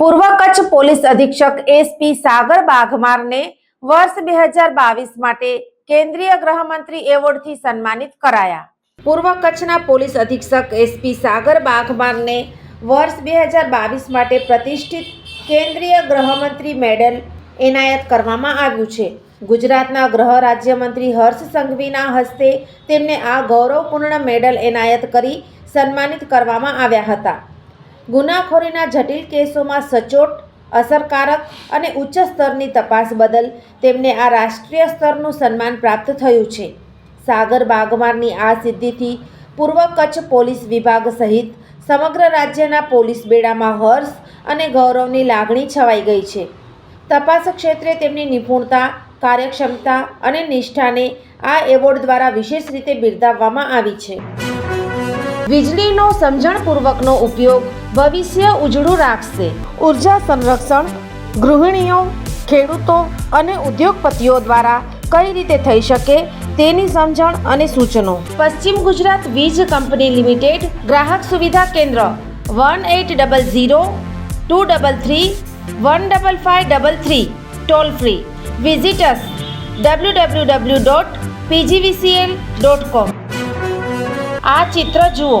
પૂર્વ કચ્છ પોલીસ અધિક્ષક એસપી સાગર બાઘમારને વર્ષ બે હજાર બાવીસ માટે કેન્દ્રીય ગૃહમંત્રી એવોર્ડથી સન્માનિત કરાયા. પૂર્વ કચ્છના પોલીસ અધિક્ષક એસપી સાગર બાઘમારને વર્ષ બે હજાર બાવીસ માટે પ્રતિષ્ઠિત કેન્દ્રીય ગૃહમંત્રી મેડલ એનાયત કરવામાં આવ્યું છે. ગુજરાતના ગૃહ રાજ્યમંત્રી હર્ષ સંઘવીના હસ્તે તેમને આ ગૌરવપૂર્ણ મેડલ એનાયત કરી સન્માનિત કરવામાં આવ્યા હતા. ગુનાખોરીના જટિલ કેસોમાં સચોટ, અસરકારક અને ઉચ્ચ સ્તરની તપાસ બદલ તેમને આ રાષ્ટ્રીય સ્તરનું સન્માન પ્રાપ્ત થયું છે. સાગર બાગમારની આ સિદ્ધિથી પૂર્વ કચ્છ પોલીસ વિભાગ સહિત સમગ્ર રાજ્યના પોલીસ બેડામાં હર્ષ અને ગૌરવની લાગણી છવાઈ ગઈ છે. તપાસ ક્ષેત્રે તેમની નિપુણતા, કાર્યક્ષમતા અને નિષ્ઠાને આ એવોર્ડ દ્વારા વિશેષ રીતે બિરદાવવામાં આવી છે. વીજળીનો સમજણપૂર્વકનો ઉપયોગ ભવિષ્ય ઉજળું રાખશે. ઊર્જા સંરક્ષણ, ગૃહિણીઓ, ખેડૂતો અને ઉદ્યોગપતિઓ દ્વારા કઈ રીતે થઈ શકે તેની સમજણ અને સૂચનો. પશ્ચિમ ગુજરાત વીજ કંપની લિમિટેડ ગ્રાહક સુવિધા કેન્દ્ર one eight double zero two double three one double five double three toll free. Visitors W W W dot PGVCL dot com. આ ચિત્ર જુઓ.